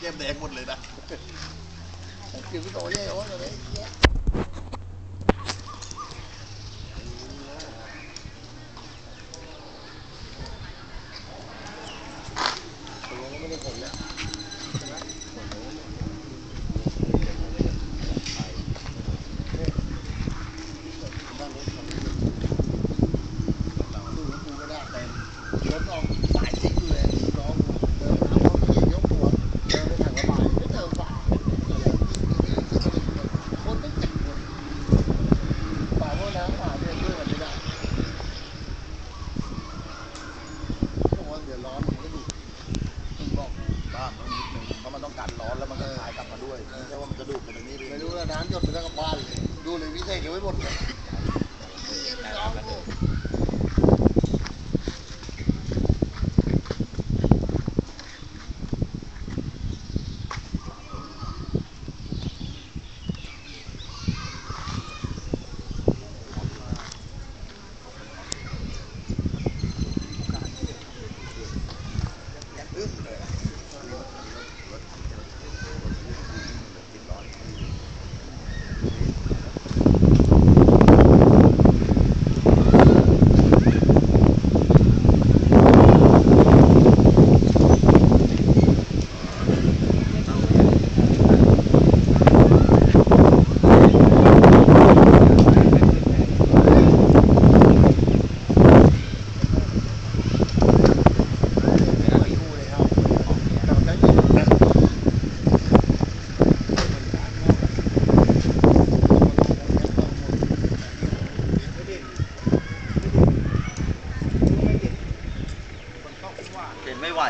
เกมแดงหมดเลยนะเกี่ยวกับตัวใหญ่โอ้ยเลยไม่ได้ผลนะรถออก ดูเลยวิเศษยังไม่หมดเลยอึ้มเลย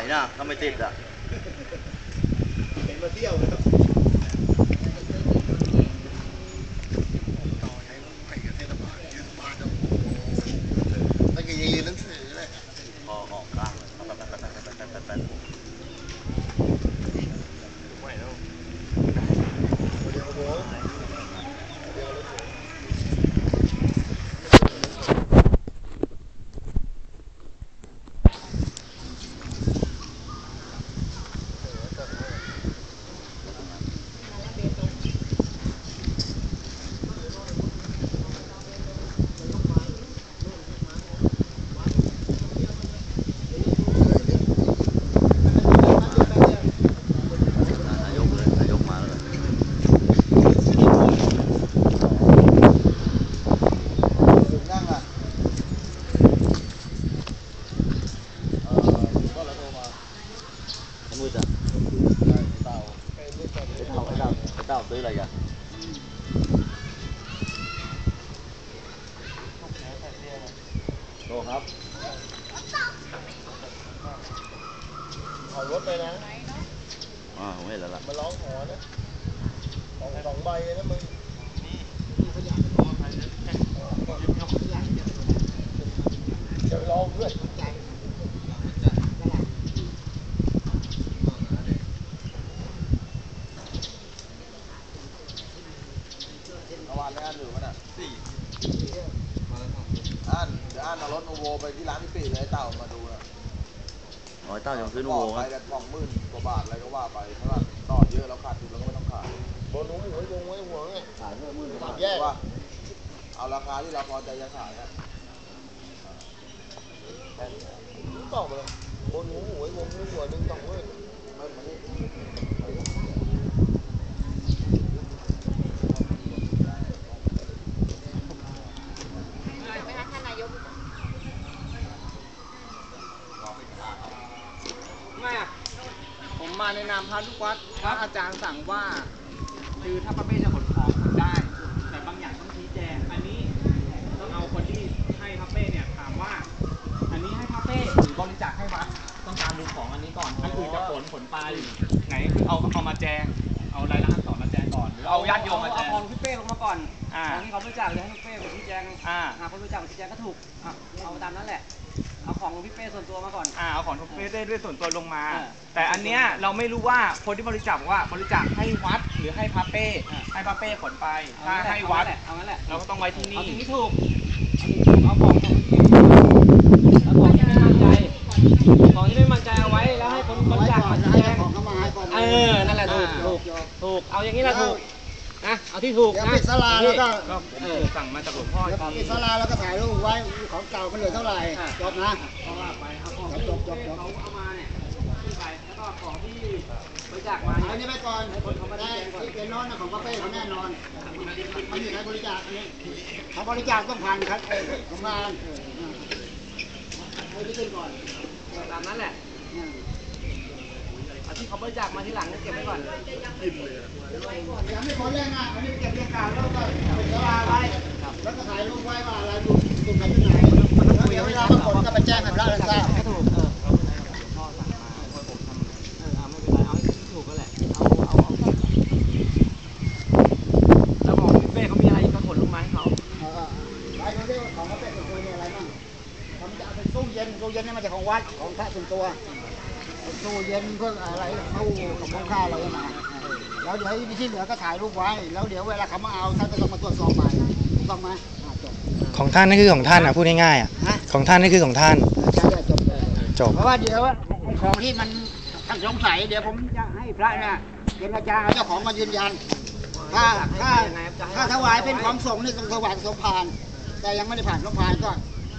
เยากถ้าไม่ติดอะ เป็นมาเที่ยวนะครับ โทรครับถอยรถไปนะอ่าผมเห็นแล้วล่ะมาร้องหอนะสองสองใบเลยนะมึงเดี๋ยวลองเพื่อนเมื่อวานได้อ่านหรือมันอะสี่ อ่านเดี๋ยวอ่านเอารถโนโวไปที่ร้านพี่ปีเลยเต่ามาดูนะอ๋อไอ้เต้ายังซื้อนูบโวอกไปมั้ยกันสองหมื่นกว่าบาทอะไรก็ว่าไปเพราะว่าต่อเยอะแล้วขาดทุนแล้วก็ไม่ต้องขายบนหนูหมูยงไว้หัวเนี่ยขายเพื่อหมื่นบาทแยกว่าเอาราคาที่เราพอใจจะขายนะตอบมาเลยบนหนูหมูไว้วงหัวหนึ่งสองหมื่นมันมันนี่ ไหมคะท่านนายก ไม่อะผ มมาในนามพระลูกวัดพระอาจารย์สั่งว่า คือถ้าพระเป้จะขนของขนได้ แต่บางอย่างต้องชี้แจง อันนี้ต้องเอาคนที่ให้พระเป้เนี่ยถามว่า อันนี้ให้พระเป้หรือบริจาคให้วัดต้องการดูของอันนี้ก่อนอันอื่นจะขนขนไปไหนคือเอาเอามาแจง เอารายละอักษรมาแจงก่อนหรือเอาญาติโยมมาแจง เอาของพี่เป้ลงมาก่อนอ่า ของที่เขาบริจาคจะให้พี่เป้ไปชี้แจงอ่า หาคนบริจาคมาชี้แจงก็ถูกอะเอาตามนั้นแหละ เอาของของพี่เป้ส่วนตัวมาก่อน อ่าเอาของทุกเป้ด้วยส่วนตัวลงมา อ่าแต่อันเนี้ยเราไม่รู้ว่าคนที่บริจาคบอกว่าบริจาคให้วัดหรือให้พระเป้ อ่า ให้พระเป้ขนไปเอาถ้างั้นแหละให้วัด เอางั้นแหละเราก็ต้องไว้ที่เอานี่สิ่งที่ถูกเอาของของแล้วของที่ไม่มั่นใจของที่ไม่มั่นใจเอาไว้แล้วให้คนบริจาคมาชี้แจงของเข้ามาให้ก่อนเอออ นั่นแหละถูกถูกถูกเอาอย่างนี้แหละถูก นะเอาที่ถูกเดี๋ยวนะปิดศาลาแล้วก็ ก็ผมถูกสั่งมาจากหลวงพ่อเดี๋ยวตอนปิดศาลาแล้วก็ถ่ายรูปไว้ของเก่ามันเหลือเท่าไหร่จบนะเพราะว่าไปเอาของที่เขาเอามาเนี่ยขึ้นไปแล้วก็ของที่บริจาคมาอันเนี่ยนี้ไปก่อนได้ที่เป็นโน้นนะของป้าเป้เขาแน่นอนมันอยู่ในบริจาคอันนี้เขาบริจาคต้องผ่านครับเออของงานเอาที่ขึ้นก่อนตามนั้นแหละ อืมเอาที่เขาบริจาคมาทีหลังเก็บไว้ก่อนยังไม่พ้นเรื่องนะอันนี้เก็บเรียงการแล้วก็ปิดศาลาไว้แล้วก็ถ่ายรูปไว้ว่าอะไรอยู่ตรงไหนที่ไหนแล้วเดี๋ยวเวลาปรากฏก็ไปแจ้งห้พระท่านทราบก็ถูกเออพ่อสั่งมาพ่อผมทำเอาไม่เป็นไรเอาถูกก็แหละเอาเอาเอาแล้วบอพิเป้เขามีอะไรก็ขนลงมาให้เขาออไปดูดิของพระเป็นส่วนตัวมีอะไรบ้างผมจะเอาเป็นตู้เย็นตู้เย็นนี่มาจากของวัดของพระส่วนตัว ตู้เย็นเพื่ออะไรตู้กับของข้าวอะไรมาแล้วเดี๋ยวที่เหลือก็ถ่ายรูปไว้ แล้วเดี๋ยวเวลาเขามาเอาท่านก็ต้องมาตรวจสอบใหม่ถูกต้องไหมอ่าจบ ของท่านนั่นคือของท่านอะพูดง่ายๆอะฮะ ของท่านนั่นคือของท่านใช่จบเลย จบ เพราะว่าเดี๋ยวไอ้ของที่มันท่านสงสัยเดี๋ยวผมจะให้พระเนี่ยเจรจาเอาเจ้าของมายืนยัน ถ้าถ้าถ้าถวายเป็นของสงฆ์นี่ต้องถวายสมภารแต่ยังไม่ได้ผ่านสมภารก็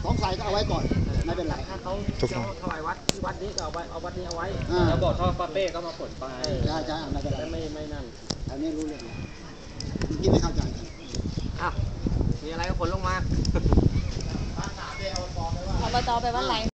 สงสัยก็เอาไว้ก่อน ไม่เป็นไรถ้าเขาถูกต้องถวายวัดที่วัดนี้ก็เอาไว้เอาวัดนี้เอาไว้อ่าแล้วบอกท่อป้าเป้ก็มาขนไปใช่ใช่ไม่เป็นไรไม่ไม่นั่นอันนี้รู้เรื่องที่ไม่เข้าใจกันอะมีอะไรก็ขนลงมาอบตไปวัดไร